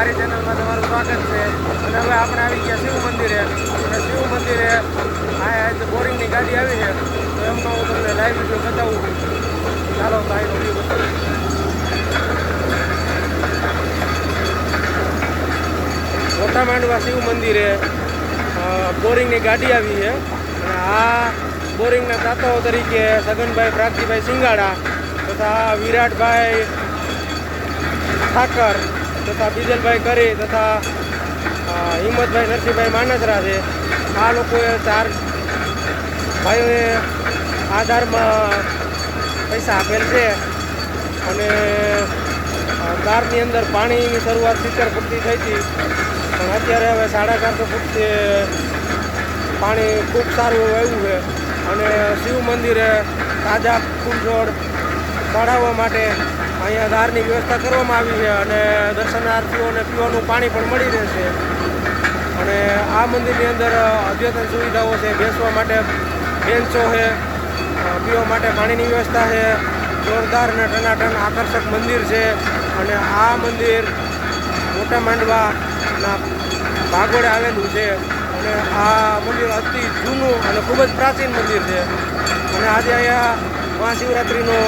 મારી ચેનલમાં તમારું સ્વાગત છે. અને હવે આપણે આવી ગયા શિવ મંદિરે. અને શિવ મંદિરે આ બોરિંગની ગાડી આવી છે, તો એમનો હું તમને લાઈવ વીડિયો બતાવું. છું ચાલો, ભાઈ વીડિયો બતાવું. મોટા માંડવા શિવ મંદિરે બોરિંગની ગાડી આવી છે. અને આ બોરિંગના દાતાઓ તરીકે સગનભાઈ, પ્રાગજીભાઈ સિંગાડા તથા વિરાટભાઈ ઠાકર તથા બીજલભાઈ કરી તથા હિંમતભાઈ, નરસિંહભાઈ માનસરા છે. આ લોકોએ ચાર ભાઈઓએ આધારમાં પૈસા આપેલ છે અને કારની અંદર પાણીની શરૂઆત સિત્તેર ફૂટથી થઈ હતી. પણ અત્યારે હવે સાડા ચારસો ફૂટથી પાણી ખૂબ સારું આવ્યું છે. અને શિવ મંદિરે તાજા ફૂલ છોડ ચઢાવવા માટે અહીંયા ધારની વ્યવસ્થા કરવામાં આવી છે અને દર્શનાર્થીઓને પીવાનું પાણી પણ મળી રહેશે. અને આ મંદિરની અંદર અદ્યતન સુવિધાઓ છે, બેસવા માટે બેન્ચો છે પીવા માટે પાણીની વ્યવસ્થા છે, જોરદાર અને ટનાટન આકર્ષક મંદિર છે અને આ મંદિર મોટા માંડવાના ભાગોળે આવેલું છે અને આ મંદિર અતિ જૂનું અને ખૂબ જ પ્રાચીન મંદિર છે. અને આજે અહીંયા મહાશિવરાત્રિનો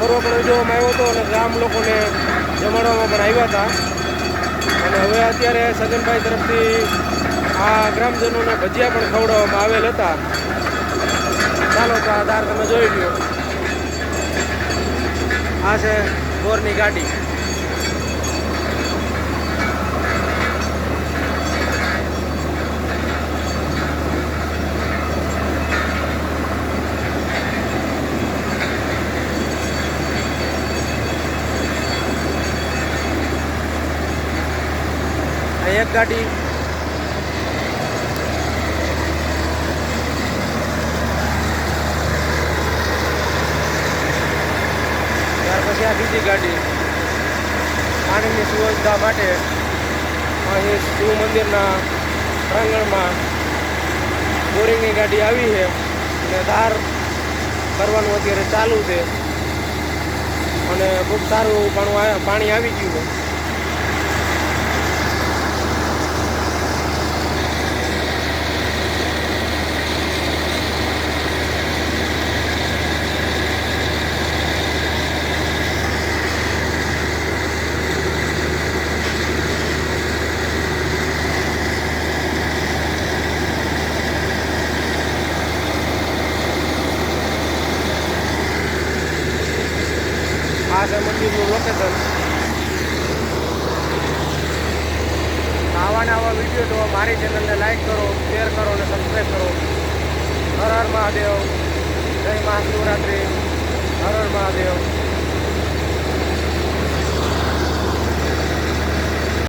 પર્વ પણ ઉજવવામાં આવ્યો હતો અને ગામ લોકોને જમાડવામાં પણ આવ્યા હતા. અને હવે અત્યારે સગનભાઈ તરફથી આ ગ્રામજનોને ભજીયા પણ ખવડાવવામાં આવેલ હતા. ચાલો તો આ દાર તમે જોઈ લો આ છે બોરની ગાડી. એક ગાડી. ત્યાર પછી આ બીજી ગાડી. પાણીની સુવિધા માટે અહીં શિવ મંદિરના પ્રાંગણમાં બોરિંગની ગાડી આવી છે અને ધાર કરવાનું અત્યારે ચાલુ છે. અને ખૂબ સારું પાણું પાણી આવી ગયું છે. છે લોકેશન આવા આવા વીડિયો જો મારી ચેનલને લાઈક કરો શેર કરો અને સબસ્ક્રાઈબ કરો. હર હર મહાદેવ. જય મહાશિવરાત્રિ.